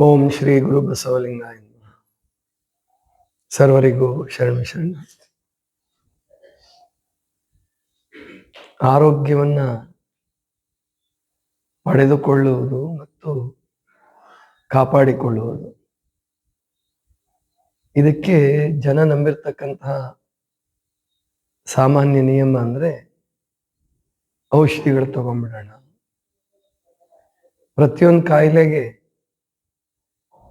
ಓಂ ಶ್ರೀ ಗುರು ಬಸವಲಿಂಗಾಯ. ಸರ್ವರಿಗೂ ಶರಣ ಶರಣ. ಆರೋಗ್ಯವನ್ನ ಪಡೆದುಕೊಳ್ಳುವುದು ಮತ್ತು ಕಾಪಾಡಿಕೊಳ್ಳುವುದು. ಇದಕ್ಕೆ ಜನ ನಂಬಿರ್ತಕ್ಕಂತಹ ಸಾಮಾನ್ಯ ನಿಯಮ ಅಂದ್ರೆ ಔಷಧಿಗಳು ತಗೊಂಡ್ಬಿಡೋಣ. ಪ್ರತಿಯೊಂದು ಕಾಯಿಲೆಗೆ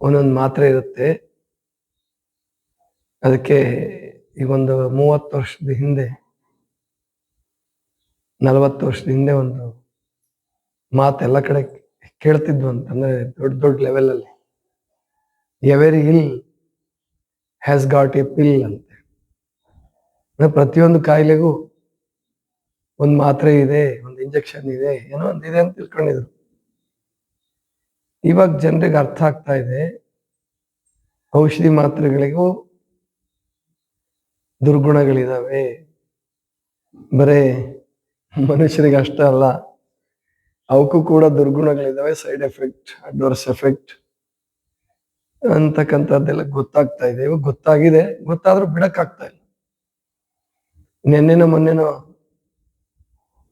ಒಂದೊಂದು ಮಾತ್ರೆ ಇರುತ್ತೆ. ಅದಕ್ಕೆ ಈ ಒಂದು ಮೂವತ್ತು ವರ್ಷದ ಹಿಂದೆ, ನಲವತ್ತು ವರ್ಷದ ಹಿಂದೆ ಒಂದು ಮಾತು ಎಲ್ಲ ಕಡೆ ಕೇಳ್ತಿದ್ವು ಅಂತಂದ್ರೆ ದೊಡ್ಡ ದೊಡ್ಡ ಲೆವೆಲ್ ಅಲ್ಲಿ ಎವೆರಿ ಇಲ್ ಹ್ಯಾಸ್ ಗಾಟ್ ಎ ಪಿಲ್ ಅಂತ. ಪ್ರತಿಯೊಂದು ಕಾಯಿಲೆಗೂ ಒಂದು ಮಾತ್ರೆ ಇದೆ, ಒಂದು ಇಂಜೆಕ್ಷನ್ ಇದೆ, ಏನೋ ಒಂದು ಇದೆ ಅಂತ ತಿಳ್ಕೊಂಡಿದ್ರು. ಇವಾಗ ಜನರಿಗೆ ಅರ್ಥ ಆಗ್ತಾ ಇದೆ. ಔಷಧಿ ಮಾತ್ರೆಗಳಿಗೂ ದುರ್ಗುಣಗಳಿದಾವೆ. ಬರೇ ಮನುಷ್ಯರಿಗೆ ಅಷ್ಟೇ ಅಲ್ಲ, ಅವಕ್ಕೂ ಕೂಡ ದುರ್ಗುಣಗಳಿದಾವೆ, ಸೈಡ್ ಎಫೆಕ್ಟ್, ಅಡ್ವರ್ಸ್ ಎಫೆಕ್ಟ್ ಅಂತಕ್ಕಂಥದ್ದೆಲ್ಲ ಗೊತ್ತಾಗ್ತಾ ಇದೆ. ಇವಾಗ ಗೊತ್ತಾಗಿದೆ, ಗೊತ್ತಾದ್ರೂ ಬಿಡಕ್ಕಾಗ್ತಾ ಇಲ್ಲ. ನಿನ್ನೆನೋ ಮೊನ್ನೆನೋ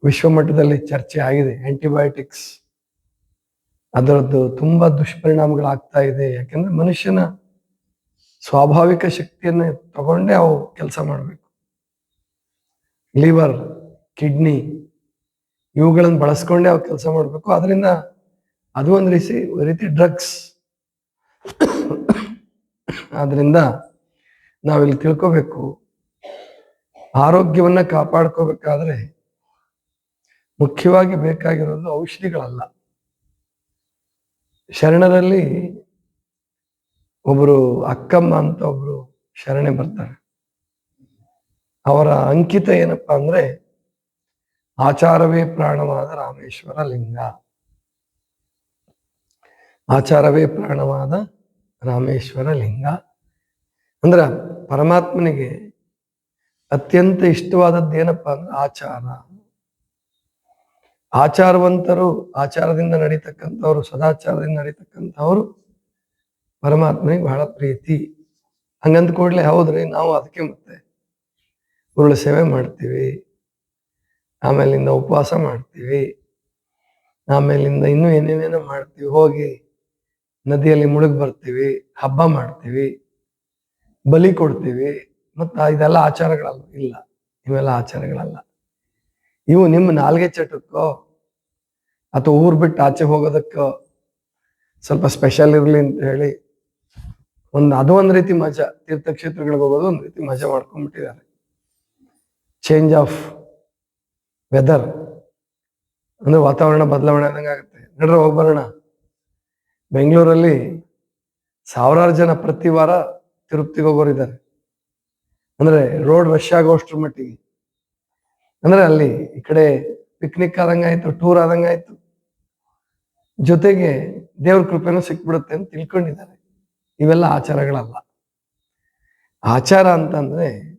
ವಿಶ್ವಮಟ್ಟದಲ್ಲಿ ಚರ್ಚೆ ಆಗಿದೆ ಆಂಟಿಬಯೋಟಿಕ್ಸ್ ಅದರದ್ದು ತುಂಬಾ ದುಷ್ಪರಿಣಾಮಗಳಾಗ್ತಾ ಇದೆ. ಯಾಕಂದ್ರೆ ಮನುಷ್ಯನ ಸ್ವಾಭಾವಿಕ ಶಕ್ತಿಯನ್ನೇ ತಗೊಂಡೇ ಅವು ಕೆಲಸ ಮಾಡಬೇಕು. ಲಿವರ್, ಕಿಡ್ನಿ ಇವುಗಳನ್ನು ಬಳಸ್ಕೊಂಡೇ ಅವು ಕೆಲಸ ಮಾಡಬೇಕು. ಅದರಿಂದ ಅದು ಒಂದು ರೀತಿ ರೀತಿ ಡ್ರಗ್ಸ್. ಆದ್ರಿಂದ ನಾವಿಲ್ಲಿ ತಿಳ್ಕೋಬೇಕು, ಆರೋಗ್ಯವನ್ನ ಕಾಪಾಡ್ಕೋಬೇಕಾದ್ರೆ ಮುಖ್ಯವಾಗಿ ಬೇಕಾಗಿರೋದು ಔಷಧಿಗಳಲ್ಲ. ಶರಣರಲ್ಲಿ ಒಬ್ರು ಅಕ್ಕಮ್ಮ ಅಂತ ಒಬ್ರು ಶರಣೆ ಬರ್ತಾರೆ. ಅವರ ಅಂಕಿತ ಏನಪ್ಪಾ ಅಂದ್ರೆ ಆಚಾರವೇ ಪ್ರಾಣವಾದ ರಾಮೇಶ್ವರ ಲಿಂಗ. ಆಚಾರವೇ ಪ್ರಾಣವಾದ ರಾಮೇಶ್ವರ ಲಿಂಗ. ಅಂದ್ರ ಪರಮಾತ್ಮನಿಗೆ ಅತ್ಯಂತ ಇಷ್ಟವಾದದ್ದು ಏನಪ್ಪಾ ಅಂದ್ರೆ ಆಚಾರ. ಆಚಾರವಂತರು ಆಚಾರದಿಂದ ನಡೀತಕ್ಕಂಥವ್ರು, ಸದಾಚಾರದಿಂದ ನಡೀತಕ್ಕಂಥವ್ರು ಪರಮಾತ್ಮನಿಗೆ ಬಹಳ ಪ್ರೀತಿ. ಹಂಗಂದ ಕೂಡಲೇ ಹೌದ್ರಿ, ನಾವು ಅದಕ್ಕೆ ಮತ್ತೆ ಗುರುಳ ಸೇವೆ ಮಾಡ್ತೀವಿ. ಆಮೇಲಿಂದ ಉಪವಾಸ ಮಾಡ್ತೀವಿ. ಆಮೇಲಿಂದ ಇನ್ನೂ ಏನೇನೇನೋ ಮಾಡ್ತೀವಿ. ಹೋಗಿ ನದಿಯಲ್ಲಿ ಮುಳುಗಿ ಬರ್ತೀವಿ, ಹಬ್ಬ ಮಾಡ್ತೀವಿ, ಬಲಿ ಕೊಡ್ತೀವಿ. ಮತ್ತು ಇದೆಲ್ಲ ಆಚಾರಗಳಲ್ಲ, ಇಲ್ಲ. ಇವೆಲ್ಲ ಆಚಾರಗಳಲ್ಲ. ಇವು ನಿಮ್ಮ ನಾಲ್ಗೆ ಚಟಕ್ಕೋ ಅಥವಾ ಊರು ಬಿಟ್ಟು ಆಚೆ ಹೋಗೋದಕ್ಕೆ ಸ್ವಲ್ಪ ಸ್ಪೆಷಲ್ ಇರಲಿ ಅಂತ ಹೇಳಿ ಒಂದು, ಅದು ಒಂದ್ ರೀತಿ ಮಜಾ. ತೀರ್ಥಕ್ಷೇತ್ರಗಳಿಗೆ ಹೋಗೋದು ಒಂದ್ ರೀತಿ ಮಜಾ ಮಾಡ್ಕೊಂಡ್ಬಿಟ್ಟಿದ್ದಾರೆ. ಚೇಂಜ್ ಆಫ್ ವೆದರ್ ಅಂದ್ರೆ ವಾತಾವರಣ ಬದಲಾವಣೆ ಆದಂಗೆ ಆಗುತ್ತೆ. ನಡ್ರೆ ಹೋಗಿ ಬರೋಣ. ಬೆಂಗಳೂರಲ್ಲಿ ಸಾವಿರಾರು ಜನ ಪ್ರತಿ ವಾರ ತಿರುಪತಿಗೆ ಹೋಗೋರಿದ್ದಾರೆ. ಅಂದ್ರೆ ರೋಡ್ ರಶ್ ಆಗೋಷ್ಟ್ರ ಮಟ್ಟಿಗೆ. ಅಂದ್ರೆ ಅಲ್ಲಿ ಈ ಕಡೆ ಪಿಕ್ನಿಕ್ ಆದಂಗಾಯ್ತು ಟೂರ್ ಆದಂಗಾಯ್ತು ಜೊತೆಗೆ ದೇವ್ರ ಕೃಪೆನೂ ಸಿಕ್ಬಿಡುತ್ತೆ ಅಂತ ತಿಳ್ಕೊಂಡಿದ್ದಾರೆ. ಇವೆಲ್ಲ ಆಚಾರಗಳಲ್ಲ. ಆಚಾರ ಅಂತಂದ್ರೆ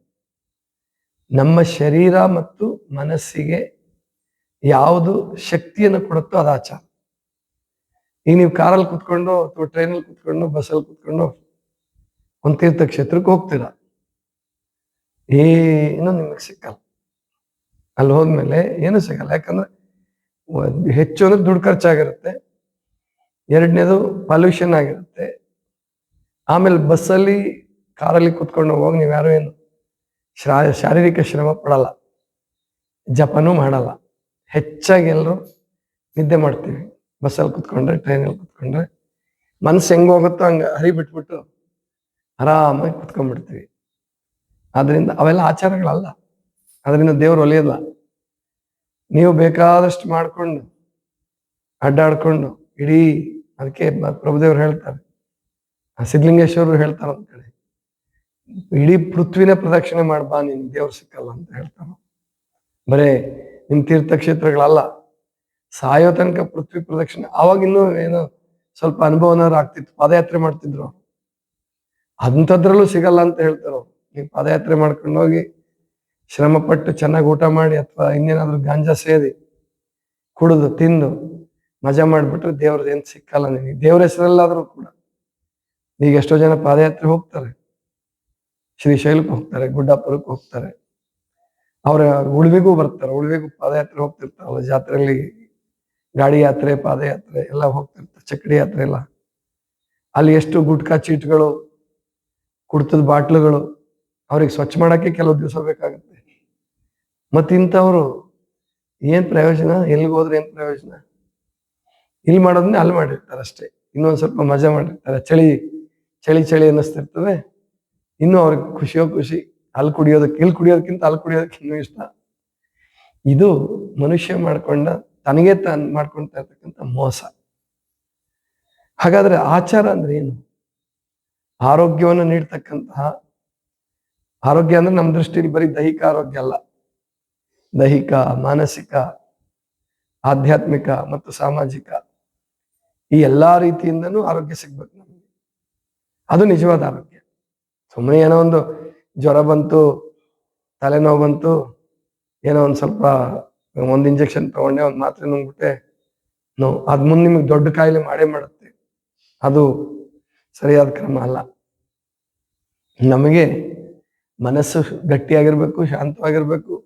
ನಮ್ಮ ಶರೀರ ಮತ್ತು ಮನಸ್ಸಿಗೆ ಯಾವುದು ಶಕ್ತಿಯನ್ನು ಕೊಡುತ್ತೋ ಅದು ಆಚಾರ. ಈಗ ನೀವು ಕಾರಲ್ಲಿ ಕುತ್ಕೊಂಡು ಅಥವಾ ಟ್ರೈನಲ್ಲಿ ಕುತ್ಕೊಂಡು ಬಸ್ಸಲ್ಲಿ ಕುತ್ಕೊಂಡು ಒಂದು ತೀರ್ಥಕ್ಷೇತ್ರಕ್ಕೆ ಹೋಗ್ತೀರಾ. ಏನು ನಿಮಗೆ ಸಿಕ್ಕಲ್ಲ. ಅಲ್ಲಿ ಹೋದ್ಮೇಲೆ ಏನು ಸಿಗಲ್ಲ. ಯಾಕಂದ್ರೆ ಹೆಚ್ಚು ಅಂದ್ರೆ ದುಡ್ಡು ಖರ್ಚಾಗಿರುತ್ತೆ. ಎರಡನೇದು ಪೊಲ್ಯೂಷನ್ ಆಗಿರುತ್ತೆ. ಆಮೇಲೆ ಬಸ್ಸಲ್ಲಿ ಕಾರಲ್ಲಿ ಕೂತ್ಕೊಂಡು ಹೋಗಿ ನೀವು ಯಾರು ಏನು ಶ್ರಾ, ಶಾರೀರಿಕ ಶ್ರಮ ಪಡಲ್ಲ. ಜಪನೂ ಮಾಡಲ್ಲ. ಹೆಚ್ಚಾಗಿ ಎಲ್ಲರೂ ನಿದ್ದೆ ಮಾಡ್ತೀವಿ. ಬಸ್ಸಲ್ಲಿ ಕುತ್ಕೊಂಡ್ರೆ ಟ್ರೈನಲ್ಲಿ ಕುತ್ಕೊಂಡ್ರೆ. ಮನಸ್ಸು ಹೆಂಗೆ ಹೋಗುತ್ತೋ ಹಂಗೆ ಹರಿ ಬಿಟ್ಬಿಟ್ಟು ಆರಾಮಾಗಿ ಕುತ್ಕೊಂಡ್ಬಿಡ್ತೀವಿ. ಆದ್ರಿಂದ ಅವೆಲ್ಲ ಆಚಾರಗಳಲ್ಲ. ಅದರಿಂದ ದೇವ್ರು ಒಲಿಯಲ್ಲ. ನೀವು ಬೇಕಾದಷ್ಟು ಮಾಡಿಕೊಂಡು, ಅಡ್ಡಾಡ್ಕೊಂಡು, ಇಡೀ ಅದಕ್ಕೆ ಪ್ರಭುದೇವರು ಹೇಳ್ತಾರೆ. ಆ ಸಿದ್ಧಲಿಂಗೇಶ್ವರರು ಹೇಳ್ತಾರೆ ಅಂತ ಕಡೆ ಇಡೀ ಪೃಥ್ವಿನ ಪ್ರದಕ್ಷಿಣೆ ಮಾಡ್ಬಾ ನಿನ್ ದೇವ್ರು ಸಿಕ್ಕಲ್ಲ ಅಂತ ಹೇಳ್ತಾರ ಬರೇ ನಿಮ್ ತೀರ್ಥಕ್ಷೇತ್ರಗಳಲ್ಲ. ಸಾಯೋ ತನಕ ಪೃಥ್ವಿ ಪ್ರದಕ್ಷಿಣೆ. ಅವಾಗ ಇನ್ನೂ ಏನೋ ಸ್ವಲ್ಪ ಅನುಭವನಾದ್ರು ಆಗ್ತಿತ್ತು. ಪಾದಯಾತ್ರೆ ಮಾಡ್ತಿದ್ರು. ಅಂಥದ್ರಲ್ಲೂ ಸಿಗಲ್ಲ ಅಂತ ಹೇಳ್ತಾರೋ. ನೀವು ಪಾದಯಾತ್ರೆ ಮಾಡ್ಕೊಂಡು ಹೋಗಿ ಶ್ರಮ ಪಟ್ಟು ಚೆನ್ನಾಗಿ ಊಟ ಮಾಡಿ, ಅಥವಾ ಇನ್ನೇನಾದ್ರೂ ಗಾಂಜಾ ಸೇದಿ ಕುಡಿದು, ತಿಂದು ಮಜಾ ಮಾಡಿಬಿಟ್ರೆ ದೇವ್ರದ್ದು ಏನು ಸಿಕ್ಕಲ್ಲ ನಿನಗೆ. ದೇವ್ರ ಹೆಸರಲ್ಲಾದರೂ ಕೂಡ ಈಗ ಎಷ್ಟೋ ಜನ ಪಾದಯಾತ್ರೆ ಹೋಗ್ತಾರೆ. ಶ್ರೀಶೈಲಕ್ಕೆ ಹೋಗ್ತಾರೆ, ಗುಡ್ಡಾಪುರಕ್ಕೆ ಹೋಗ್ತಾರೆ. ಅವರ ಉಳುವಿಗೂ ಬರ್ತಾರೆ, ಉಳುವಿಗೂ ಪಾದಯಾತ್ರೆ ಹೋಗ್ತಿರ್ತಾರಲ್ಲ, ಜಾತ್ರೆಯಲ್ಲಿ ಗಾಡಿ ಯಾತ್ರೆ, ಪಾದಯಾತ್ರೆ ಎಲ್ಲ ಹೋಗ್ತಿರ್ತಾರೆ ಚಕ್ಕಡಿ ಯಾತ್ರೆ ಎಲ್ಲ. ಅಲ್ಲಿ ಎಷ್ಟು ಗುಟ್ಕಾ ಚೀಟ್ಗಳು, ಕುಡ್ತದ ಬಾಟ್ಲುಗಳು, ಅವ್ರಿಗೆ ಸ್ವಚ್ಛ ಮಾಡಕ್ಕೆ ಕೆಲವು ದಿವಸ ಬೇಕಾಗುತ್ತೆ. ಮತ್ತೆ ಇಂಥವ್ರು ಏನ್ ಪ್ರಯೋಜನ ಎಲ್ಲಿಗೆ ಹೋದ್ರೆ ಏನ್ ಪ್ರಯೋಜನ? ಇಲ್ಲಿ ಮಾಡೋದನ್ನೇ ಅಲ್ಲಿ ಮಾಡಿರ್ತಾರೆ ಅಷ್ಟೇ. ಇನ್ನೊಂದು ಸ್ವಲ್ಪ ಮಜಾ ಮಾಡಿರ್ತಾರೆ. ಚಳಿ ಚಳಿ ಚಳಿ ಅನ್ನಿಸ್ತಿರ್ತದೆ. ಇನ್ನೂ ಅವ್ರಿಗೆ ಖುಷಿಯೋ ಖುಷಿ, ಅಲ್ಲಿ ಕುಡಿಯೋದಕ್ಕೆ, ಇಲ್ಲಿ ಕುಡಿಯೋದಕ್ಕಿಂತ ಅಲ್ಲಿ ಕುಡಿಯೋದಕ್ಕೆ ಇನ್ನೂ ಇಷ್ಟ. ಇದು ಮನುಷ್ಯ ಮಾಡ್ಕೊಂಡ, ತನಗೆ ತಾನು ಮಾಡ್ಕೊಳ್ತಾ ಇರ್ತಕ್ಕಂಥ ಮೋಸ. ಹಾಗಾದ್ರೆ ಆಚಾರ ಅಂದ್ರೆ ಏನು? ಆರೋಗ್ಯವನ್ನು ನೀಡ್ತಕ್ಕಂತಹ, ಆರೋಗ್ಯ ಅಂದ್ರೆ ನಮ್ಮ ದೃಷ್ಟಿಯಲ್ಲಿ ಬರೀ ದೈಹಿಕ ಆರೋಗ್ಯ ಅಲ್ಲ. ದೈಹಿಕ, ಮಾನಸಿಕ, ಆಧ್ಯಾತ್ಮಿಕ ಮತ್ತು ಸಾಮಾಜಿಕ. ಈ ಎಲ್ಲಾ ರೀತಿಯಿಂದನೂ ಆರೋಗ್ಯ ಸಿಗ್ಬೇಕು ನಮಗೆ. ಅದು ನಿಜವಾದ ಆರೋಗ್ಯ. ಸುಮ್ಮನೆ ಏನೋ ಒಂದು ಜ್ವರ ಬಂತು, ತಲೆನೋವು ಬಂತು, ಏನೋ ಒಂದು ಸ್ವಲ್ಪ ಒಂದು ಇಂಜೆಕ್ಷನ್ ತಗೊಂಡೆ, ಒಂದು ಮಾತ್ರೆ ನುಂಗ್ಬಿಟ್ಟೆ, ನೋ, ಅದ್ ಮುಂದೆ ನಿಮಗೆ ದೊಡ್ಡ ಕಾಯಿಲೆ ಮಾಡೇ ಮಾಡುತ್ತೆ. ಅದು ಸರಿಯಾದ ಕ್ರಮ ಅಲ್ಲ. ನಮಗೆ ಮನಸ್ಸು ಗಟ್ಟಿಯಾಗಿರ್ಬೇಕು, ಶಾಂತವಾಗಿರ್ಬೇಕು.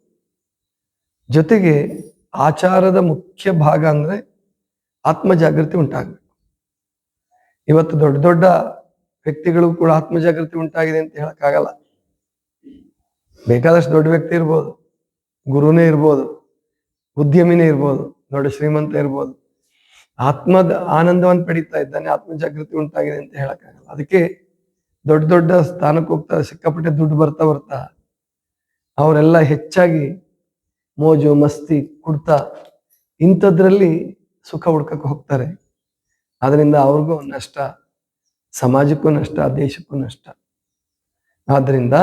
ಜೊತೆಗೆ ಆಚಾರದ ಮುಖ್ಯ ಭಾಗ ಅಂದ್ರೆ ಆತ್ಮ ಜಾಗೃತಿ ಉಂಟಾಗಬೇಕು. ಇವತ್ತು ದೊಡ್ಡ ದೊಡ್ಡ ವ್ಯಕ್ತಿಗಳು ಕೂಡ ಆತ್ಮ ಜಾಗೃತಿ ಉಂಟಾಗಿದೆ ಅಂತ ಹೇಳಕ್ಕಾಗಲ್ಲ. ಬೇಕಾದಷ್ಟು ದೊಡ್ಡ ವ್ಯಕ್ತಿ ಇರ್ಬೋದು. ಗುರುನೇ ಇರ್ಬೋದು. ಉದ್ಯಮಿನೇ ಇರ್ಬೋದು. ದೊಡ್ಡ ಶ್ರೀಮಂತ ಇರ್ಬೋದು. ಆತ್ಮದ ಆನಂದವನ್ನು ಪಡೀತಾ ಇದ್ದಾನೆ ಆತ್ಮ ಜಾಗೃತಿ ಉಂಟಾಗಿದೆ ಅಂತ ಹೇಳಕ್ಕಾಗಲ್ಲ. ಅದಕ್ಕೆ ದೊಡ್ಡ ದೊಡ್ಡ ಸ್ಥಾನಕ್ಕೆ ಹೋಗ್ತಾ, ಸಿಕ್ಕಾಪಟ್ಟೆ ದುಡ್ಡು ಬರ್ತಾ ಬರ್ತಾ ಅವರೆಲ್ಲ ಹೆಚ್ಚಾಗಿ ಮೋಜು, ಮಸ್ತಿ, ಕುಡ್ತಾ ಇಂಥದ್ರಲ್ಲಿ ಸುಖ ಹುಡ್ಕಕ್ಕೆ ಹೋಗ್ತಾರೆ. ಅದರಿಂದ ಅವ್ರಿಗೂ ನಷ್ಟ, ಸಮಾಜಕ್ಕೂ ನಷ್ಟ, ದೇಶಕ್ಕೂ ನಷ್ಟ. ಆದ್ದರಿಂದ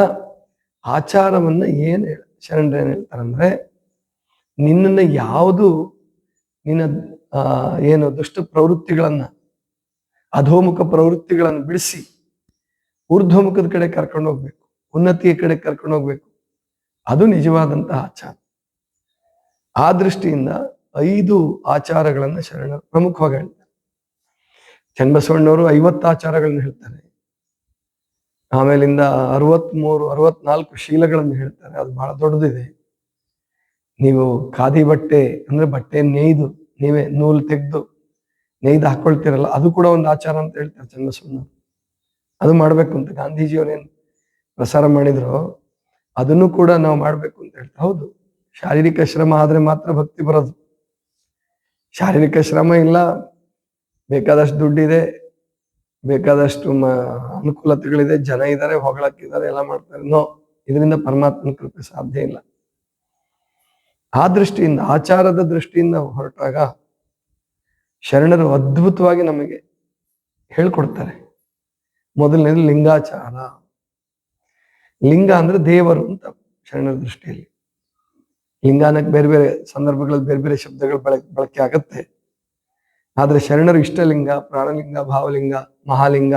ಆಚಾರವನ್ನ ಏನು ಹೇಳ ಶರಣರು ಏನ್ ಹೇಳ್ತಾರಂದ್ರೆ ನಿನ್ನನ್ನ ಯಾವುದು, ನಿನ್ನ ಏನು ದುಷ್ಟ ಪ್ರವೃತ್ತಿಗಳನ್ನ, ಅಧೋಮುಖ ಪ್ರವೃತ್ತಿಗಳನ್ನು ಬಿಡಿಸಿ, ಊರ್ಧ್ವಮುಖದ ಕಡೆ ಕರ್ಕೊಂಡು ಹೋಗ್ಬೇಕು, ಉನ್ನತಿಯ ಕಡೆ ಕರ್ಕೊಂಡು ಹೋಗ್ಬೇಕು, ಅದು ನಿಜವಾದಂತಹ ಆಚಾರ. ಆ ದೃಷ್ಟಿಯಿಂದ ಐದು ಆಚಾರಗಳನ್ನ ಶರಣರು ಪ್ರಮುಖವಾಗಿ ಹೇಳ್ತಾರೆ. ಚನ್ನಬಸವಣ್ಣವರು ಐವತ್ತು ಆಚಾರಗಳನ್ನ ಹೇಳ್ತಾರೆ. ಆಮೇಲಿಂದ ಅರವತ್ಮೂರು, ಅರವತ್ನಾಲ್ಕು ಶೀಲಗಳನ್ನು ಹೇಳ್ತಾರೆ. ಅದು ಬಹಳ ದೊಡ್ಡದಿದೆ. ನೀವು ಖಾದಿ ಬಟ್ಟೆ ಅಂದ್ರೆ ಬಟ್ಟೆ ನೇಯ್ದು, ನೀವೇ ನೂಲು ತೆಗೆದು ನೇಯ್ದು ಹಾಕೊಳ್ತೀರಲ್ಲ, ಅದು ಕೂಡ ಒಂದು ಆಚಾರ ಅಂತ ಹೇಳ್ತಾರೆ ಚನ್ನಬಸವಣ್ಣ ಅದು ಮಾಡ್ಬೇಕು ಅಂತ ಗಾಂಧೀಜಿಯವರೇನು ಪ್ರಸಾರ ಮಾಡಿದ್ರು, ಅದನ್ನು ಕೂಡ ನಾವು ಮಾಡ್ಬೇಕು ಅಂತ ಹೇಳ್ತಾರೆ. ಹೌದು, ಶಾರೀರಿಕ ಶ್ರಮ ಆದ್ರೆ ಮಾತ್ರ ಭಕ್ತಿ ಬರೋದು. ಶಾರೀರಿಕ ಶ್ರಮ ಇಲ್ಲ, ಬೇಕಾದಷ್ಟು ದುಡ್ಡಿದೆ, ಬೇಕಾದಷ್ಟು ಮ, ಅನುಕೂಲತೆಗಳಿದೆ, ಜನ ಇದ್ದಾರೆ ಹೊಗಳಕ್ಕಿದ್ದಾರೆ, ಎಲ್ಲ ಮಾಡ್ತಾರೆ. ನೋ, ಇದರಿಂದ ಪರಮಾತ್ಮನ ಕೃಪೆ ಸಾಧ್ಯ ಇಲ್ಲ. ಆ ದೃಷ್ಟಿಯಿಂದ, ಆಚಾರದ ದೃಷ್ಟಿಯಿಂದ ಹೊರಟಾಗ ಶರಣರು ಅದ್ಭುತವಾಗಿ ನಮಗೆ ಹೇಳ್ಕೊಡ್ತಾರೆ. ಮೊದಲನೇದು ಲಿಂಗಾಚಾರ. ಲಿಂಗ ಅಂದ್ರೆ ದೇವರು ಅಂತ ಶರಣರ ದೃಷ್ಟಿಯಲ್ಲಿ. ಲಿಂಗ ಅನ್ನಕ್ಕೆ ಬೇರೆ ಬೇರೆ ಸಂದರ್ಭಗಳಲ್ಲಿ ಬೇರೆ ಬೇರೆ ಶಬ್ದಗಳು ಬಳಕೆ ಬಳಕೆ ಆಗತ್ತೆ. ಆದ್ರೆ ಶರಣರು ಇಷ್ಟಲಿಂಗ, ಪ್ರಾಣಲಿಂಗ, ಭಾವಲಿಂಗ, ಮಹಾಲಿಂಗ,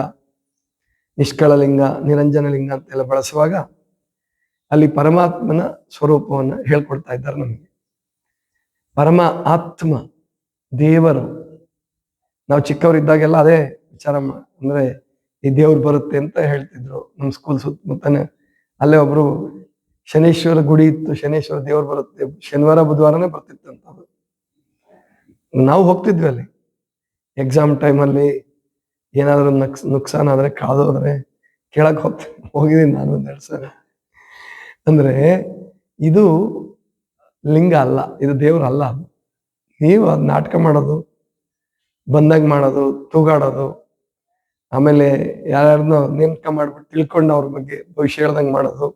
ನಿಷ್ಕಳಲಿಂಗ, ನಿರಂಜನಲಿಂಗ ಅಂತೆಲ್ಲ ಬಳಸುವಾಗ ಅಲ್ಲಿ ಪರಮಾತ್ಮನ ಸ್ವರೂಪವನ್ನು ಹೇಳ್ಕೊಡ್ತಾ ಇದ್ದಾರೆ ನಮಗೆ. ಪರಮ ಆತ್ಮ ದೇವರು. ನಾವು ಚಿಕ್ಕವರಿದ್ದಾಗೆಲ್ಲ ಅದೇ ವಿಚಾರ ಅಂದ್ರೆ ಈ ದೇವ್ರು ಬರುತ್ತೆ ಅಂತ ಹೇಳ್ತಿದ್ರು. ನಮ್ಮ ಸ್ಕೂಲ್ ಸುತ್ತಮುತ್ತನೆ ಅಲ್ಲೇ ಒಬ್ರು ಶನೇಶ್ವರ ಗುಡಿ ಇತ್ತು, ಶನೇಶ್ವರ ದೇವರು ಬರುತ್ತೆ, ಶನಿವಾರ, ಬುಧವಾರನೇ ಬರ್ತಿತ್ತಂಥದ್ದು ನಾವು ಹೋಗ್ತಿದ್ವಿ ಅಲ್ಲಿ. ಎಕ್ಸಾಮ್ ಟೈಮಲ್ಲಿ ಏನಾದರೂ ನಕ್ಸ್, ನುಕ್ಸಾನ್ ಆದ್ರೆ ಕಾದೋದ್ರೆ ಕೇಳಕ್ ಹೋಗ್ತೀನಿ ಹೋಗಿದ್ದೀನಿ ನಾನು ಒಂದೆರಡು ಸಲ. ಅಂದ್ರೆ ಇದು ಲಿಂಗ ಅಲ್ಲ, ಇದು ದೇವ್ರ ಅಲ್ಲ. ನೀವು ಅದು ನಾಟಕ ಮಾಡೋದು, ಬಂದಾಗ ಮಾಡೋದು, ತೂಗಾಡೋದು, ಆಮೇಲೆ ಯಾರ್ಯಾರನ್ನೋ ನೇಮಕ ಮಾಡ್ಬಿಟ್ಟು ತಿಳ್ಕೊಂಡು ಅವ್ರ ಬಗ್ಗೆ ಭವಿಷ್ಯ ಹೇಳ್ದಂಗೆ ಮಾಡೋದು.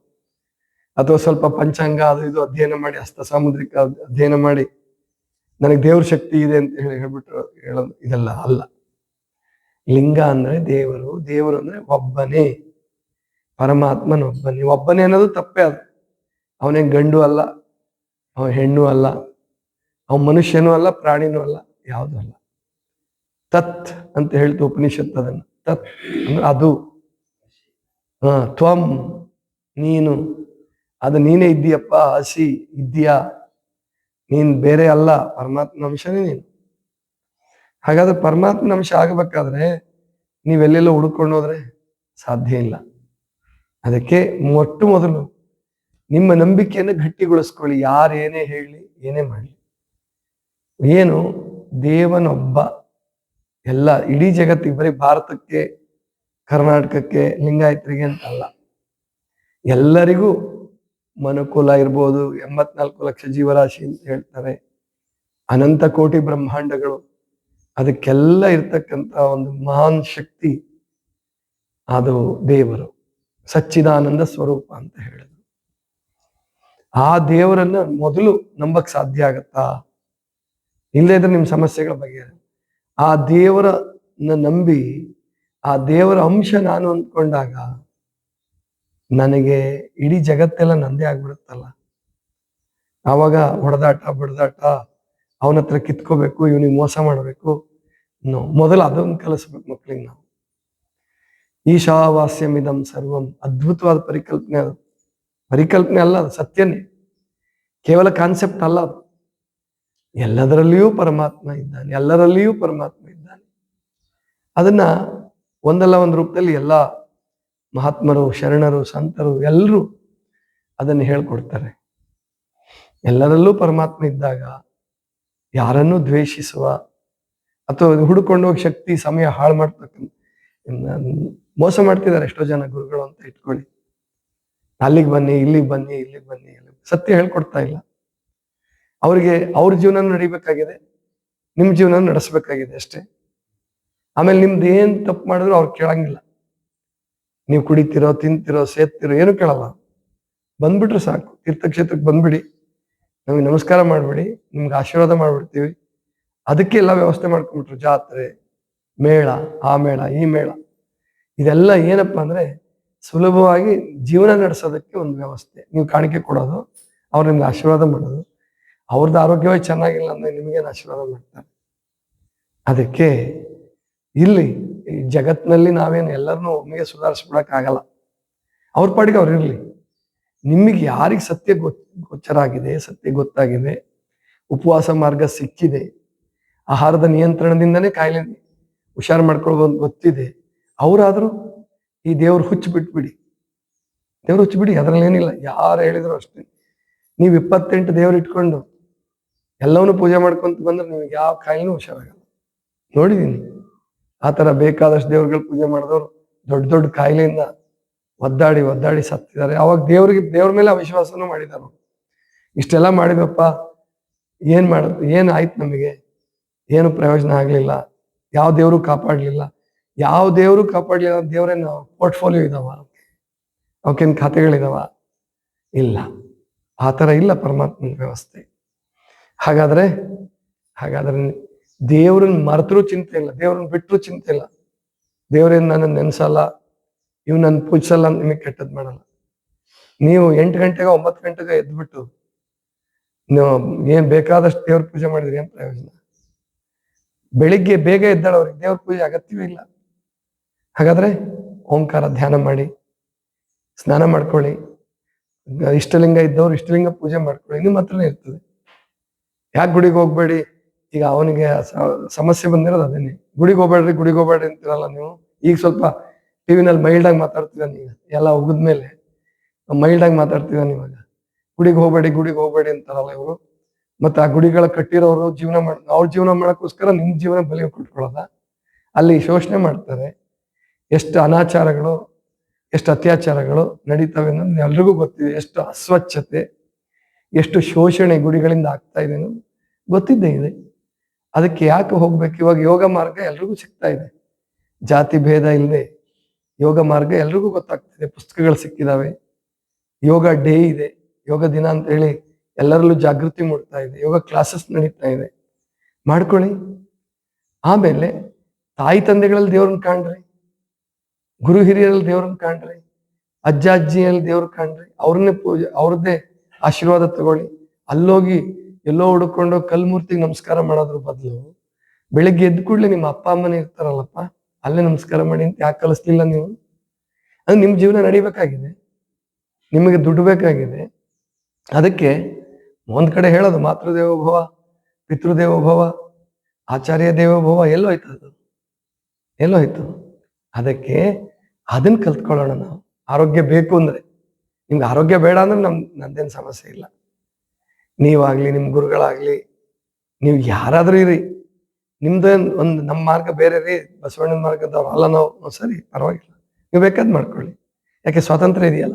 ಅಥವಾ ಸ್ವಲ್ಪ ಪಂಚಾಂಗ, ಅದು ಇದು ಅಧ್ಯಯನ ಮಾಡಿ, ಹಸ್ತ ಸಾಮುದ್ರಿಕ ಅಧ್ಯಯನ ಮಾಡಿ, ನನಗೆ ದೇವ್ರ ಶಕ್ತಿ ಇದೆ ಅಂತ ಹೇಳಿ ಹೇಳ್ಬಿಟ್ಟು ಹೇಳೋದು ಇದೆಲ್ಲ ಅಲ್ಲ. ಲಿಂಗ ಅಂದ್ರೆ ದೇವರು ದೇವರು ಅಂದ್ರೆ ಒಬ್ಬನೇ, ಪರಮಾತ್ಮನ ಒಬ್ಬನೇ. ಒಬ್ಬನೇ ಅನ್ನೋದು ತಪ್ಪೇ ಅದು. ಅವನೇ ಗಂಡು ಅಲ್ಲ ಅವ ಹೆಣ್ಣು ಅಲ್ಲ ಅವ ಮನುಷ್ಯನೂ ಅಲ್ಲ, ಪ್ರಾಣಿನೂ ಅಲ್ಲ, ಯಾವುದೂ ಅಲ್ಲ. ತತ್ ಅಂತ ಹೇಳ್ತು ಉಪನಿಷತ್ ಅದನ್ನ. ತತ್ ಅಂದ್ರೆ ಅದು. ಹ, ತ್ವಂ, ನೀನು. ಅದು ನೀನೇ ಇದ್ದೀಯಪ್ಪ, ಹಸಿ, ಇದ್ದೀಯಾ? ನೀನ್ ಬೇರೆ ಅಲ್ಲ ಪರಮಾತ್ಮ ಅಂಶನೇ ನೀನು. ಹಾಗಾದ್ರೆ ಪರಮಾತ್ಮ ಅಂಶ ಆಗಬೇಕಾದ್ರೆ ನೀವೆಲ್ಲೆಲ್ಲೋ ಹುಡುಕೊಂಡು ಹೋದ್ರೆ ಸಾಧ್ಯ ಇಲ್ಲ. ಅದಕ್ಕೆ ಮೊಟ್ಟ ಮೊದಲು ನಿಮ್ಮ ನಂಬಿಕೆಯನ್ನು ಗಟ್ಟಿಗೊಳಿಸ್ಕೊಳ್ಳಿ. ಯಾರೇನೇ ಹೇಳಿ, ಏನೇ ಮಾಡಲಿ. ಏನು? ದೇವನೊಬ್ಬ. ಎಲ್ಲ ಇಡೀ ಜಗತ್ತಿಗೆ ಬರೀ ಭಾರತಕ್ಕೆ, ಕರ್ನಾಟಕಕ್ಕೆ ಲಿಂಗಾಯತರಿಗೆ ಅಂತಲ್ಲ ಎಲ್ಲರಿಗೂ ಮನುಕುಲ ಇರ್ಬೋದು, ಎಂಬತ್ನಾಲ್ಕು ಲಕ್ಷ ಜೀವರಾಶಿ ಅಂತ ಹೇಳ್ತಾರೆ. ಅನಂತ ಕೋಟಿ ಬ್ರಹ್ಮಾಂಡಗಳು. ಅದಕ್ಕೆಲ್ಲ ಇರ್ತಕ್ಕಂಥ ಒಂದು ಮಹಾನ್ ಶಕ್ತಿ ಅದು ದೇವರು. ಸಚ್ಚಿದಾನಂದ ಸ್ವರೂಪ ಅಂತ ಹೇಳಿದ್ರು. ಆ ದೇವರನ್ನ ಮೊದಲು ನಂಬಕ್ ಸಾಧ್ಯ ಆಗತ್ತಾ? ಇಲ್ಲದೇ ಇದ್ರೆ ನಿಮ್ಮ ಸಮಸ್ಯೆಗಳ ಬಗ್ಗೆ. ಆ ದೇವರನ್ನ ನಂಬಿ, ಆ ದೇವರ ಅಂಶ ನಾನು ಅಂದ್ಕೊಂಡಾಗ ನನಗೆ ಇಡೀ ಜಗತ್ತೆಲ್ಲ ನಂದೇ ಆಗ್ಬಿಡುತ್ತಲ್ಲ. ಆವಾಗ ಹೊಡೆದಾಟ, ಬಡ್ದಾಟ, ಅವನ ಹತ್ರ ಕಿತ್ಕೋಬೇಕು, ಇವನಿಗೆ ಮೋಸ ಮಾಡಬೇಕು. ಮೊದಲು ಅದೊಂದು ಕಲಿಸ್ಬೇಕು ಮಕ್ಳಿಗೆ ನಾವು. ಈಶಾವಾಸ್ಯಮಿದಂ ಸರ್ವಂ, ಅದ್ಭುತವಾದ ಪರಿಕಲ್ಪನೆ ಅದು. ಪರಿಕಲ್ಪನೆ ಅಲ್ಲ ಅದು, ಸತ್ಯನೇ. ಕೇವಲ ಕಾನ್ಸೆಪ್ಟ್ ಅಲ್ಲ ಅದು. ಎಲ್ಲದರಲ್ಲಿಯೂ ಪರಮಾತ್ಮ ಇದ್ದಾನೆ, ಎಲ್ಲರಲ್ಲಿಯೂ ಪರಮಾತ್ಮ ಇದ್ದಾನೆ. ಅದನ್ನ ಒಂದಲ್ಲ ಒಂದು ರೂಪದಲ್ಲಿ ಎಲ್ಲ ಮಹಾತ್ಮರು, ಶರಣರು, ಸಂತರು ಎಲ್ಲರೂ ಅದನ್ನು ಹೇಳ್ಕೊಡ್ತಾರೆ. ಎಲ್ಲರಲ್ಲೂ ಪರಮಾತ್ಮ ಇದ್ದಾಗ ಯಾರನ್ನು ದ್ವೇಷಿಸುವ ಅಥವಾ ಹುಡುಕೊಂಡು ಹೋಗಿ ಶಕ್ತಿ, ಸಮಯ ಹಾಳು ಮಾಡ್ತಕ್ಕಂಥ ಮೋಸ ಮಾಡ್ತಿದ್ದಾರೆ ಎಷ್ಟೋ ಜನ ಗುರುಗಳು ಅಂತ ಇಟ್ಕೊಳ್ಳಿ. ಅಲ್ಲಿಗೆ ಬನ್ನಿ, ಇಲ್ಲಿಗೆ ಬನ್ನಿ ಇಲ್ಲಿಗೆ ಬನ್ನಿ ಇಲ್ಲಿಗೆ ಸತ್ಯ ಹೇಳ್ಕೊಡ್ತಾ ಇಲ್ಲ. ಅವರಿಗೆ ಅವ್ರ ಜೀವನ ನಡಿಬೇಕಾಗಿದೆ ನಿಮ್ಮ ಜೀವನ ನಡೆಸ್ಬೇಕಾಗಿದೆ ಅಷ್ಟೇ. ಆಮೇಲೆ ನಿಮ್ದು ಏನ್ ತಪ್ಪು ಮಾಡಿದ್ರು ಅವ್ರು ಕೇಳಂಗಿಲ್ಲ. ನೀವು ಕುಡಿತೀರೋ, ತಿಂತಿರೋ ಸೇರ್ತಿರೋ ಏನು ಕೇಳಲ್ಲ. ಬಂದ್ಬಿಟ್ರೆ ಸಾಕು. ತೀರ್ಥಕ್ಷೇತ್ರಕ್ಕೆ ಬಂದ್ಬಿಡಿ. ನಮಗೆ ನಮಸ್ಕಾರ ಮಾಡ್ಬಿಡಿ. ನಿಮ್ಗೆ ಆಶೀರ್ವಾದ ಮಾಡ್ಬಿಡ್ತೀವಿ. ಅದಕ್ಕೆ ಎಲ್ಲ ವ್ಯವಸ್ಥೆ ಮಾಡ್ಕೊಂಡ್ಬಿಟ್ರು. ಜಾತ್ರೆ, ಮೇಳ, ಆ ಮೇಳ, ಈ ಮೇಳ. ಇದೆಲ್ಲ ಏನಪ್ಪಾ ಅಂದ್ರೆ ಸುಲಭವಾಗಿ ಜೀವನ ನಡೆಸೋದಕ್ಕೆ ಒಂದು ವ್ಯವಸ್ಥೆ. ನೀವು ಕಾಣಿಕೆ ಕೊಡೋದು, ಅವ್ರು ನಿಮ್ಗೆ ಆಶೀರ್ವಾದ ಮಾಡೋದು. ಅವ್ರದ್ದು ಆರೋಗ್ಯವೇ ಚೆನ್ನಾಗಿಲ್ಲ ಅಂದ್ರೆ ನಿಮಗೇನು ಆಶೀರ್ವಾದ ಮಾಡ್ತಾರೆ? ಅದಕ್ಕೆ ಇಲ್ಲಿ ಈ ಜಗತ್ನಲ್ಲಿ ನಾವೇನು ಎಲ್ಲರನ್ನೂ ಒಮ್ಮೆಗೆ ಸುಧಾರಿಸ್ಬಿಡಕ್ ಆಗಲ್ಲ ಅವ್ರ ಪಾಡಿಗೆ ಅವ್ರು ಇರ್ಲಿ. ನಿಮಗೆ ಯಾರಿಗೆ ಸತ್ಯ ಗೊತ್ ಗೋಚರ ಆಗಿದೆ ಸತ್ಯ ಗೊತ್ತಾಗಿದೆ, ಉಪವಾಸ ಮಾರ್ಗ ಸಿಕ್ಕಿದೆ, ಆಹಾರದ ನಿಯಂತ್ರಣದಿಂದನೇ ಕಾಯಿಲೆ ಹುಷಾರು ಮಾಡ್ಕೊಳ್ಬೋದು ಗೊತ್ತಿದೆ, ಅವರಾದರೂ ಈ ದೇವ್ರು ಹುಚ್ಚು ಬಿಟ್ಬಿಡಿ. ದೇವ್ರು ಹುಚ್ಚು ಬಿಡಿ ಅದ್ರಲ್ಲಿ ಏನಿಲ್ಲ ಯಾರು ಹೇಳಿದ್ರು ಅಷ್ಟೇ. ನೀವು ಇಪ್ಪತ್ತೆಂಟು ದೇವ್ರು ಇಟ್ಕೊಂಡು ಎಲ್ಲವನ್ನೂ ಪೂಜೆ ಮಾಡ್ಕೊಂತ ಬಂದ್ರೆ ನಿಮಗೆ ಯಾವ ಕಾಯಿಲೆನೂ ಹುಷಾರಾಗಲ್ಲ. ನೋಡಿದೀನಿ. ಆ ಥರ ಬೇಕಾದಷ್ಟು ದೇವ್ರುಗಳು ಪೂಜೆ ಮಾಡಿದವರು ದೊಡ್ಡ ದೊಡ್ಡ ಕಾಯಿಲೆಯಿಂದ ಒದ್ದಾಡಿ ಒದ್ದಾಡಿ ಸತ್ತಿದ್ದಾರೆ. ಅವಾಗ ದೇವ್ರಿಗೆ, ದೇವ್ರ ಮೇಲೆ ಅವಿಶ್ವಾಸನೂ ಮಾಡಿದಾರು ಇಷ್ಟೆಲ್ಲ ಮಾಡಿದಪ್ಪ ಏನ್ ಮಾಡ, ಏನ್ ಆಯ್ತು ನಮಗೆ? ಏನು ಪ್ರಯೋಜನ ಆಗ್ಲಿಲ್ಲ? ಯಾವ ದೇವರು ಕಾಪಾಡ್ಲಿಲ್ಲ? ಯಾವ ದೇವರು ಕಾಪಾಡ್ಲಿಲ್ಲ ದೇವ್ರೇನು ಪೋರ್ಟ್ಫೋಲಿಯೋ ಇದಾವ? ಅವಕ್ಕೇನು ಖಾತೆಗಳಿದಾವ? ಇಲ್ಲ. ಆ ಥರ ಇಲ್ಲ ಪರಮಾತ್ಮನ ವ್ಯವಸ್ಥೆ. ಹಾಗಾದ್ರೆ ಹಾಗಾದ್ರೆ ದೇವ್ರನ್ನ ಮರೆತರು ಚಿಂತೆ ಇಲ್ಲ, ದೇವ್ರನ್ನ ಬಿಟ್ಟರು ಚಿಂತೆ ಇಲ್ಲ. ದೇವ್ರೇನ್ ನನ್ನ ನೆನ್ಸಲ್ಲ ಇವ್ ನನ್ನ ಪೂಜಿಸಲ್ಲ ಅಂತ ನಿಮಗೆ ಕೆಟ್ಟದ್ ಮಾಡಲ್ಲ. ನೀವು ಎಂಟು ಗಂಟೆಗೆ ಒಂಬತ್ತು ಗಂಟೆಗೆ ಎದ್ಬಿಟ್ಟು ನೀವು ಏನ್ ಬೇಕಾದಷ್ಟು ದೇವ್ರ ಪೂಜೆ ಮಾಡಿದ್ರಿ ಏನ್ ಪ್ರಯೋಜನ? ಬೆಳಿಗ್ಗೆ ಬೇಗ ಎದ್ದಾಳ ಅವ್ರಿಗೆ ದೇವ್ರ ಪೂಜೆ ಅಗತ್ಯವೇ ಇಲ್ಲ. ಹಾಗಾದ್ರೆ ಓಂಕಾರ ಧ್ಯಾನ ಮಾಡಿ, ಸ್ನಾನ ಮಾಡ್ಕೊಳ್ಳಿ. ಇಷ್ಟಲಿಂಗ ಇದ್ದವ್ರು ಇಷ್ಟಲಿಂಗ ಪೂಜೆ ಮಾಡ್ಕೊಳ್ಳಿ ನಿಮ್ಮ ಹತ್ರನೇ ಇರ್ತದೆ. ಯಾಕೆ ಗುಡಿಗೆ ಹೋಗ್ಬೇಡಿ? ಈಗ ಅವನಿಗೆ ಸಮಸ್ಯೆ ಬಂದಿರೋದು ಅದೇನೆ. ಗುಡಿಗೆ ಹೋಗ್ಬೇಡ್ರಿ ಗುಡಿಗೆ ಹೋಗ್ಬೇಡ್ರಿ ಅಂತೀರಲ್ಲ ನೀವು? ಈಗ ಸ್ವಲ್ಪ ಟಿವಿನಲ್ಲಿ ಮೈಲ್ಡ್ ಆಗಿ ಮಾತಾಡ್ತೀರ ನೀವು ಎಲ್ಲ ಮೇಲೆ. ಮೈಲ್ಡ್ ಆಗಿ ಮಾತಾಡ್ತೀರ ನೀವಾಗ ಗುಡಿಗೆ ಹೋಗ್ಬೇಡಿ ಗುಡಿಗೆ ಹೋಗ್ಬೇಡಿ ಅಂತಾರಲ್ಲ ಇವರು. ಮತ್ತೆ ಆ ಗುಡಿಗಳ ಕಟ್ಟಿರೋರು ಜೀವನ ಮಾಡ, ಅವ್ರ ಜೀವನ ಮಾಡೋಕ್ಕೋಸ್ಕರ ನಿಮ್ ಜೀವನ ಬಲಿ ಕೊಟ್ಕೊಳ್ಳೋದ ಅಲ್ಲಿ ಶೋಷಣೆ ಮಾಡ್ತಾರೆ. ಎಷ್ಟು ಅನಾಚಾರಗಳು, ಎಷ್ಟು ಅತ್ಯಾಚಾರಗಳು ನಡೀತವೆ ಅನ್ನೋದು ಎಲ್ರಿಗೂ ಗೊತ್ತಿದೆ. ಎಷ್ಟು ಅಸ್ವಚ್ಛತೆ, ಎಷ್ಟು ಶೋಷಣೆ ಗುಡಿಗಳಿಂದ ಆಗ್ತಾ ಇದೆ ಅನ್ನೋದು ಗೊತ್ತಿದ್ದೇ ಇದೆ. ಅದಕ್ಕೆ ಯಾಕೆ ಹೋಗ್ಬೇಕು? ಇವಾಗ ಯೋಗ ಮಾರ್ಗ ಎಲ್ರಿಗೂ ಸಿಗ್ತಾ ಇದೆ. ಜಾತಿ ಭೇದ ಇಲ್ಲದೆ ಯೋಗ ಮಾರ್ಗ ಎಲ್ರಿಗೂ ಗೊತ್ತಾಗ್ತಿದೆ. ಪುಸ್ತಕಗಳು ಸಿಕ್ಕಿದಾವೆ. ಯೋಗ ಡೇ ಇದೆ. ಯೋಗ ದಿನ ಅಂತ ಹೇಳಿ ಎಲ್ಲರಲ್ಲೂ ಜಾಗೃತಿ ಮೂಡ್ತಾ ಇದೆ. ಯೋಗ ಕ್ಲಾಸಸ್ ನಡೀತಾ ಇದೆ. ಮಾಡ್ಕೊಳ್ಳಿ. ಆಮೇಲೆ ತಾಯಿ ತಂದೆಗಳಲ್ಲಿ ದೇವ್ರನ್ನ ಕಾಣ್ರಿ. ಗುರು ಹಿರಿಯರಲ್ಲಿ ದೇವ್ರನ್ನ ಕಾಣ್ರಿ. ಅಜ್ಜ ಅಜ್ಜಿಯಲ್ಲಿ ದೇವ್ರ ಕಾಣ್ರಿ. ಅವ್ರನ್ನೇ ಪೂಜೆ, ಅವ್ರದ್ದೇ ಆಶೀರ್ವಾದ ತಗೊಳ್ಳಿ. ಅಲ್ಲೋಗಿ ಎಲ್ಲೋ ಹುಡುಕೊಂಡು ಕಲ್ಮೂರ್ತಿಗೆ ನಮಸ್ಕಾರ ಮಾಡೋದ್ರ ಬದಲು ಬೆಳಿಗ್ಗೆ ಎದ್ದ ಕೂಡಲೇ ನಿಮ್ಮ ಅಪ್ಪ ಅಮ್ಮನೇ ಇರ್ತಾರಲ್ಲಪ್ಪ, ಅಲ್ಲೇ ನಮಸ್ಕಾರ ಮಾಡಿ ಅಂತ ಯಾಕೆ ಕಲಿಸ್ಲಿಲ್ಲ ನೀವು? ಅದು ನಿಮ್ಮ ಜೀವನ ನಡಿಬೇಕಾಗಿದೆ, ನಿಮಗೆ ದುಡ್ಡು ಬೇಕಾಗಿದೆ ಅದಕ್ಕೆ ಒಂದ್ ಕಡೆ ಹೇಳೋದು ಮಾತೃದೇವೋಭವ, ಪಿತೃದೇವೋಭವ, ಆಚಾರ್ಯ ದೇವೋಭವ, ಎಲ್ಲೋ ಆಯ್ತು ಅದು. ಎಲ್ಲೋ ಆಯ್ತು ಅದಕ್ಕೆ ಅದನ್ನ ಕಲ್ತ್ಕೊಳ್ಳೋಣ ನಾವು. ಆರೋಗ್ಯ ಬೇಕು ಅಂದ್ರೆ. ನಿಮ್ಗೆ ಆರೋಗ್ಯ ಬೇಡ ಅಂದ್ರೆ ನಮ್ ನಂದೇನು ಸಮಸ್ಯೆ ಇಲ್ಲ. ನೀವಾಗ್ಲಿ ನಿಮ್ಮ ಗುರುಗಳಾಗಲಿ, ನೀವು ಯಾರಾದ್ರೂ ಇರಿ. ನಿಮ್ದು ಒಂದು ನಮ್ಮ ಮಾರ್ಗ ಬೇರೆ ರೀ, ಬಸವಣ್ಣನ ಮಾರ್ಗದವ್ರು ಅಲ್ಲ, ನಾವು ಸರಿ, ಪರವಾಗಿಲ್ಲ. ನೀವು ಬೇಕಾದ್ ಮಾಡ್ಕೊಳ್ಳಿ. ಯಾಕೆ ಸ್ವಾತಂತ್ರ್ಯ ಇದೆಯಲ್ಲ?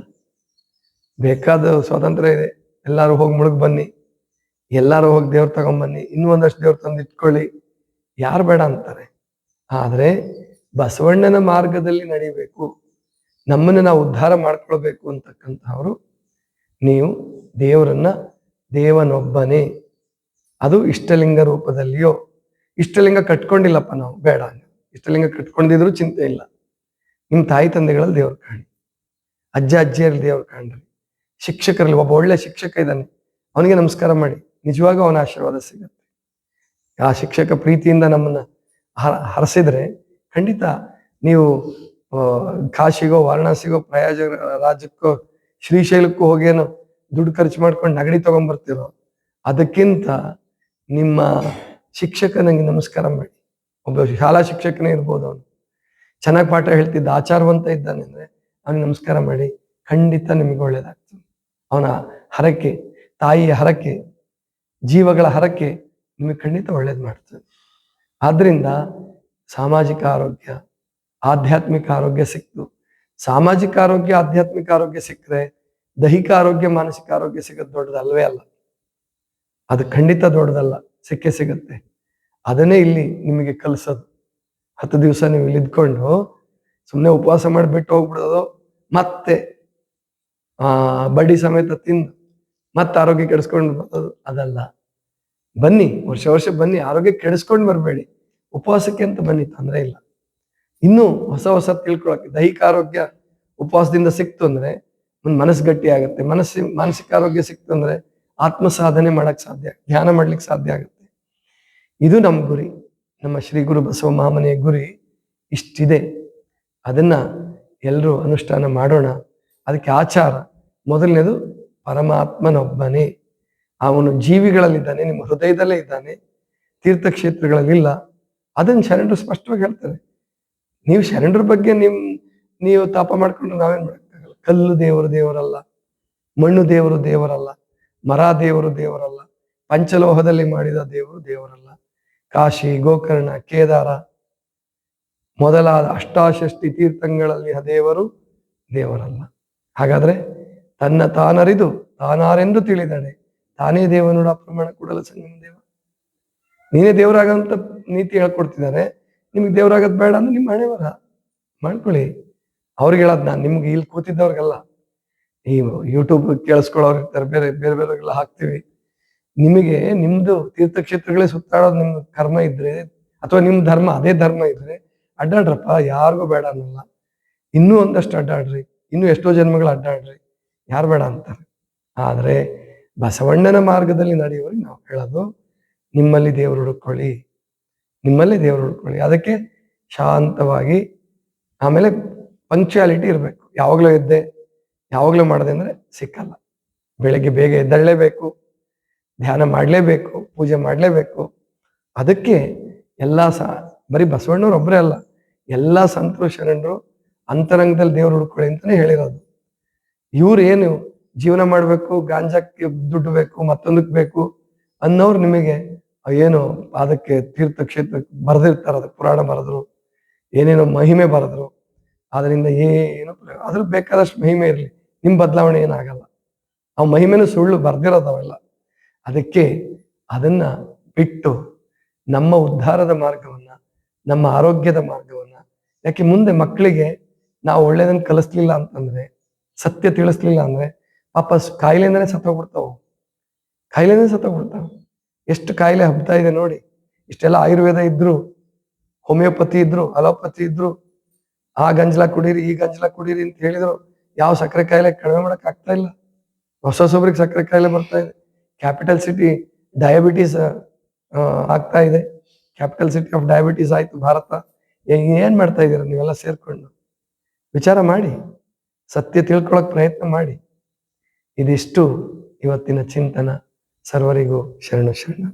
ಬೇಕಾದ ಸ್ವಾತಂತ್ರ್ಯ ಇದೆ. ಎಲ್ಲರೂ ಹೋಗಿ ಮುಳುಗ್ ಬನ್ನಿ. ಎಲ್ಲರೂ ಹೋಗಿ ದೇವ್ರು ತಗೊಂಬನ್ನಿ. ಇನ್ನೂ ಒಂದಷ್ಟು ದೇವ್ರು ತಂದು ಇಟ್ಕೊಳ್ಳಿ ಯಾರು ಬೇಡ ಅಂತಾರೆ. ಆದರೆ ಬಸವಣ್ಣನ ಮಾರ್ಗದಲ್ಲಿ ನಡಿಬೇಕು. ನಮ್ಮನ್ನು ನಾವು ಉದ್ಧಾರ ಮಾಡ್ಕೊಳ್ಬೇಕು ಅಂತಕ್ಕಂಥವ್ರು ನೀವು ದೇವರನ್ನ ದೇವನೊಬ್ಬನೇ. ಅದು ಇಷ್ಟಲಿಂಗ ರೂಪದಲ್ಲಿಯೋ, ಇಷ್ಟಲಿಂಗ ಕಟ್ಕೊಂಡಿಲ್ಲಪ್ಪ ನಾವು, ಬೇಡ. ಇಷ್ಟಲಿಂಗ ಕಟ್ಕೊಂಡಿದ್ರು ಚಿಂತೆ ಇಲ್ಲ. ನಿಮ್ಮ ತಾಯಿ ತಂದೆಗಳಲ್ಲಿ ದೇವ್ರು ಕಾಣಿ. ಅಜ್ಜ ಅಜ್ಜಿಯರಲ್ಲಿ ದೇವ್ರು ಕಾಣ್ರಿ. ಶಿಕ್ಷಕರಲ್ಲಿ ಒಬ್ಬ ಒಳ್ಳೆ ಶಿಕ್ಷಕ ಇದ್ದಾನೆ. ಅವನಿಗೆ ನಮಸ್ಕಾರ ಮಾಡಿ. ನಿಜವಾಗೂ ಅವನ ಆಶೀರ್ವಾದ ಸಿಗುತ್ತೆ. ಆ ಶಿಕ್ಷಕ ಪ್ರೀತಿಯಿಂದ ನಮ್ಮನ್ನ ಹರಸಿದ್ರೆ ಖಂಡಿತ ನೀವು ಕಾಶಿಗೋ, ವಾರಣಾಸಿಗೋ, ಪ್ರಯಾಜ ರಾಜ್ಯಕ್ಕೋ ಶ್ರೀಶೈಲಕ್ಕೂ ಹೋಗೇನೋ ದುಡ್ಡು ಖರ್ಚು ಮಾಡ್ಕೊಂಡು ನಗಡಿ ತಗೊಂಡ್ಬರ್ತಿರೋ ಅದಕ್ಕಿಂತ ನಿಮ್ಮ ಶಿಕ್ಷಕನಿಗೆ ನಮಸ್ಕಾರ ಮಾಡಿ. ಒಬ್ಬ ಶಾಲಾ ಶಿಕ್ಷಕನೇ ಇರ್ಬೋದು ಅವನು. ಚೆನ್ನಾಗಿ ಪಾಠ ಹೇಳ್ತಿದ್ದ, ಆಚಾರವಂತ ಇದ್ದಾನೆ ಅಂದ್ರೆ ಅವನಿಗೆ ನಮಸ್ಕಾರ ಮಾಡಿ, ಖಂಡಿತ ನಿಮಗೆ ಒಳ್ಳೇದಾಗ್ತದೆ ಅವನ ಹರಕೆ, ತಾಯಿಯ ಹರಕೆ, ಜೀವಗಳ ಹರಕೆ ನಿಮಗೆ ಖಂಡಿತ ಒಳ್ಳೇದು ಮಾಡ್ತದೆ. ಆದ್ರಿಂದ ಸಾಮಾಜಿಕ ಆರೋಗ್ಯ, ಆಧ್ಯಾತ್ಮಿಕ ಆರೋಗ್ಯ ಸಿಕ್ತು. ಸಾಮಾಜಿಕ ಆರೋಗ್ಯ, ಆಧ್ಯಾತ್ಮಿಕ ಆರೋಗ್ಯ ಸಿಕ್ಕರೆ ದೈಹಿಕ ಆರೋಗ್ಯ, ಮಾನಸಿಕ ಆರೋಗ್ಯ ಸಿಗೋದು ದೊಡ್ಡದಲ್ವೇ ಅಲ್ಲ. ಅದು ಖಂಡಿತ ದೊಡ್ಡದಲ್ಲ, ಸಿಕ್ಕೇ ಸಿಗುತ್ತೆ. ಅದನ್ನೇ ಇಲ್ಲಿ ನಿಮಗೆ ಕಲಿಸೋದು. ಹತ್ತು ದಿವಸ ನೀವು ಇಲ್ಲಿ ಇದ್ಕೊಂಡು ಸುಮ್ಮನೆ ಉಪವಾಸ ಮಾಡಿ ಬಿಟ್ಟು ಹೋಗ್ಬಿಡೋದು, ಮತ್ತೆ, ಆ, ಬಡ್ಡಿ ಸಮೇತ ತಿಂದು, ಮತ್ತೆ ಆರೋಗ್ಯ ಕೆಡಿಸ್ಕೊಂಡು ಬರೋದು ಅದಲ್ಲ. ಬನ್ನಿ, ವರ್ಷ ವರ್ಷ ಬನ್ನಿ, ಆರೋಗ್ಯ ಕೆಡಿಸ್ಕೊಂಡು ಬರಬೇಡಿ. ಉಪವಾಸಕ್ಕೆ ಅಂತ ಬನ್ನಿ, ತೊಂದರೆ ಇಲ್ಲ. ಇನ್ನೂ ಹೊಸ ಹೊಸ ತಿಳ್ಕೊಳಕ್ಕೆ ದೈಹಿಕ ಆರೋಗ್ಯ ಉಪವಾಸದಿಂದ ಸಿಕ್ತು ಅಂದ್ರೆ ಒಂದು ಮನಸ್ಸು ಗಟ್ಟಿ ಆಗುತ್ತೆ ಮನಸ್ಸಿ ಮಾನಸಿಕ ಆರೋಗ್ಯ ಸಿಕ್ತು ಅಂದ್ರೆ ಆತ್ಮ ಸಾಧನೆ ಮಾಡಕ್ ಸಾಧ್ಯ, ಧ್ಯಾನ ಮಾಡ್ಲಿಕ್ಕೆ ಸಾಧ್ಯ ಆಗುತ್ತೆ. ಇದು ನಮ್ಮ ಗುರಿ. ನಮ್ಮ ಶ್ರೀ ಗುರು ಬಸವ ಮಹಾಮನೆಯ ಗುರಿ ಇಷ್ಟಿದೆ. ಅದನ್ನ ಎಲ್ಲರೂ ಅನುಷ್ಠಾನ ಮಾಡೋಣ. ಅದಕ್ಕೆ ಆಚಾರ. ಮೊದಲನೇದು ಪರಮಾತ್ಮನೊಬ್ಬನೇ. ಅವನು ಜೀವಿಗಳಲ್ಲಿದ್ದಾನೆ, ನಿಮ್ಮ ಹೃದಯದಲ್ಲೇ ಇದ್ದಾನೆ. ತೀರ್ಥಕ್ಷೇತ್ರಗಳಲ್ಲಿಲ್ಲ. ಅದನ್ನು ಶರಣರು ಸ್ಪಷ್ಟವಾಗಿ ಹೇಳ್ತಾರೆ. ನೀವು ಶರಣರ ಬಗ್ಗೆ ನಿಮ್, ನೀವು ತಾಪ ಮಾಡ್ಕೊಂಡು ನಾವೇನ್ ಕಲ್ಲು ದೇವರು ದೇವರಲ್ಲ, ಮಣ್ಣು ದೇವರು ದೇವರಲ್ಲ, ಮರ ದೇವರು ದೇವರಲ್ಲ, ಪಂಚಲೋಹದಲ್ಲಿ ಮಾಡಿದ ದೇವರು ದೇವರಲ್ಲ. ಕಾಶಿ, ಗೋಕರ್ಣ, ಕೇದಾರ, ಮೊದಲಾದ ಅಷ್ಟಾಷಷ್ಟಿ ತೀರ್ಥಗಳಲ್ಲಿ ದೇವರು ದೇವರಲ್ಲ. ಹಾಗಾದ್ರೆ ತನ್ನ ತಾನರಿದು ತಾನಾರೆಂದು ತಿಳಿದಾಳೆ ತಾನೇ ದೇವನೋಡ ಪ್ರಮಾಣ ಕೂಡಲ ಸಂಗಮ ದೇವ. ನೀನೇ ದೇವರಾಗಂತ ನೀತಿ ಹೇಳ್ಕೊಡ್ತಿದ್ದಾರೆ ನಿಮಗೆ ದೇವರಾಗದ್ ಬೇಡ ಅಂದ್ರೆ ನಿಮ್ಮ ಹಣೆ ಬರ ಮಾಡ್ಕೊಳ್ಳಿ. ಅವ್ರಿಗೆ ಹೇಳದ್ ನಾನು ನಿಮ್ಗೆ ಇಲ್ಲಿ ಕೂತಿದ್ದವ್ರಿಗೆಲ್ಲ ಈ ಯೂಟ್ಯೂಬ್ ಕೇಳಿಸ್ಕೊಳ್ಳೋರು ಇರ್ತಾರೆ, ಬೇರೆ ಬೇರೆ ಬೇರೆಲ್ಲ ಹಾಕ್ತಿವಿ. ನಿಮಗೆ ನಿಮ್ದು ತೀರ್ಥಕ್ಷೇತ್ರಗಳೇ ಸುತ್ತಾಡೋದು ನಿಮ್ ಕರ್ಮ ಇದ್ರೆ, ಅಥವಾ ನಿಮ್ ಧರ್ಮ ಅದೇ ಧರ್ಮ ಇದ್ರೆ, ಅಡ್ಡಾಡ್ರಪ್ಪ, ಯಾರಿಗೂ ಬೇಡ ಅನ್ನಲ್ಲ. ಇನ್ನೂ ಒಂದಷ್ಟು ಅಡ್ಡಾಡ್ರಿ, ಇನ್ನೂ ಎಷ್ಟೋ ಜನ್ಮಗಳು ಅಡ್ಡಾಡ್ರಿ, ಯಾರು ಬೇಡ ಅಂತಾರೆ. ಆದರೆ ಬಸವಣ್ಣನ ಮಾರ್ಗದಲ್ಲಿ ನಡೆಯುವವರಿಗೆ ನಾವು ಹೇಳೋದು, ನಿಮ್ಮಲ್ಲಿ ದೇವರು ಹುಡುಕೊಳ್ಳಿ, ನಿಮ್ಮಲ್ಲಿ ದೇವರು ಹುಡ್ಕೊಳ್ಳಿ. ಅದಕ್ಕೆ ಶಾಂತವಾಗಿ, ಆಮೇಲೆ ಪಂಕ್ಚುಯಾಲಿಟಿ ಇರಬೇಕು. ಯಾವಾಗಲೂ ಎದ್ದೆ, ಯಾವಾಗಲೂ ಮಾಡಿದೆ ಅಂದರೆ ಸಿಕ್ಕಲ್ಲ. ಬೆಳಗ್ಗೆ ಬೇಗ ಎದ್ದಳ್ಳೇಬೇಕು ಧ್ಯಾನ ಮಾಡಲೇಬೇಕು, ಪೂಜೆ ಮಾಡಲೇಬೇಕು. ಅದಕ್ಕೆ ಎಲ್ಲ ಸ, ಬರೀ ಬಸವಣ್ಣವ್ರು ಒಬ್ಬರೇ ಅಲ್ಲ, ಎಲ್ಲ ಸಂತರು, ಶರಣರು ಅಂತರಂಗದಲ್ಲಿ ದೇವ್ರು ಹುಡ್ಕೊಳ್ಳಿ ಅಂತಲೇ ಹೇಳಿರೋದು. ಇವ್ರು ಏನು ಜೀವನ ಮಾಡಬೇಕು, ಗಾಂಜಾಕ್ಕೆ ದುಡ್ಡು ಬೇಕು, ಮತ್ತೊಂದಕ್ಕೆ ಬೇಕು ಅನ್ನೋರು ನಿಮಗೆ ಏನು ಅದಕ್ಕೆ ತೀರ್ಥಕ್ಷೇತ್ರ ಬರೆದಿರ್ತಾರೆ, ಅದಕ್ಕೆ ಪುರಾಣ ಬರೆದ್ರು, ಏನೇನೋ ಮಹಿಮೆ ಬರೆದ್ರು. ಅದರಿಂದ ಏನು ಅದ್ರ ಬೇಕಾದಷ್ಟು ಮಹಿಮೆ ಇರಲಿ. ನಿಮ್ ಬದಲಾವಣೆ ಏನಾಗಲ್ಲ. ಆ ಮಹಿಮೆನೂ ಸುಳ್ಳು ಬರ್ದಿರೋದವೆಲ್ಲ. ಅದಕ್ಕೆ ಅದನ್ನ ಬಿಟ್ಟು ನಮ್ಮ ಉದ್ಧಾರದ ಮಾರ್ಗವನ್ನ, ನಮ್ಮ ಆರೋಗ್ಯದ ಮಾರ್ಗವನ್ನ, ಯಾಕೆ ಮುಂದೆ ಮಕ್ಕಳಿಗೆ ನಾವು ಒಳ್ಳೇದನ್ನ ಕಲಿಸ್ಲಿಲ್ಲ ಅಂತಂದ್ರೆ, ಸತ್ಯ ತಿಳಿಸ್ಲಿಲ್ಲ ಅಂದ್ರೆ ಪಾಪ ಕಾಯಿಲೆಯಿಂದನೇ ಸತ್ತೋಗ್ಬಿಡ್ತಾವು. ಕಾಯಿಲೆನೇ ಸತ್ತೋಗ್ಬಿಡ್ತಾವ. ಎಷ್ಟು ಕಾಯಿಲೆ ಹಬ್ತಾ ಇದೆ ನೋಡಿ. ಇಷ್ಟೆಲ್ಲ ಆಯುರ್ವೇದ ಇದ್ರು, ಹೋಮಿಯೋಪತಿ ಇದ್ರು, ಅಲೋಪತಿ ಇದ್ರು ಆ ಗಂಜಲ ಕುಡೀರಿ, ಈ ಗಂಜಲ ಕುಡೀರಿ ಅಂತ ಹೇಳಿದ್ರು. ಯಾವ ಸಕ್ಕರೆ ಕಾಯಿಲೆ ಕಡಿಮೆ ಮಾಡಕ್ ಆಗ್ತಾ ಇಲ್ಲ. ಹೊಸ ಹೊಸೊಬ್ರಿಗೆ ಸಕ್ಕರೆ ಕಾಯಿಲೆ ಬರ್ತಾ ಇದೆ. ಕ್ಯಾಪಿಟಲ್ ಸಿಟಿ ಡಯಾಬಿಟೀಸ್ ಆಗ್ತಾ ಇದೆ. ಕ್ಯಾಪಿಟಲ್ ಸಿಟಿ ಆಫ್ ಡಯಾಬಿಟೀಸ್ ಆಯ್ತು ಭಾರತ. ಏನ್ ಮಾಡ್ತಾ ಇದ್ದೀರಾ ನೀವೆಲ್ಲ ಸೇರ್ಕೊಂಡು? ವಿಚಾರ ಮಾಡಿ. ಸತ್ಯ ತಿಳ್ಕೊಳಕ್ ಪ್ರಯತ್ನ ಮಾಡಿ. ಇದಿಷ್ಟು ಇವತ್ತಿನ ಚಿಂತನ. ಸರ್ವರಿಗೂ ಶರಣ ಶರಣ.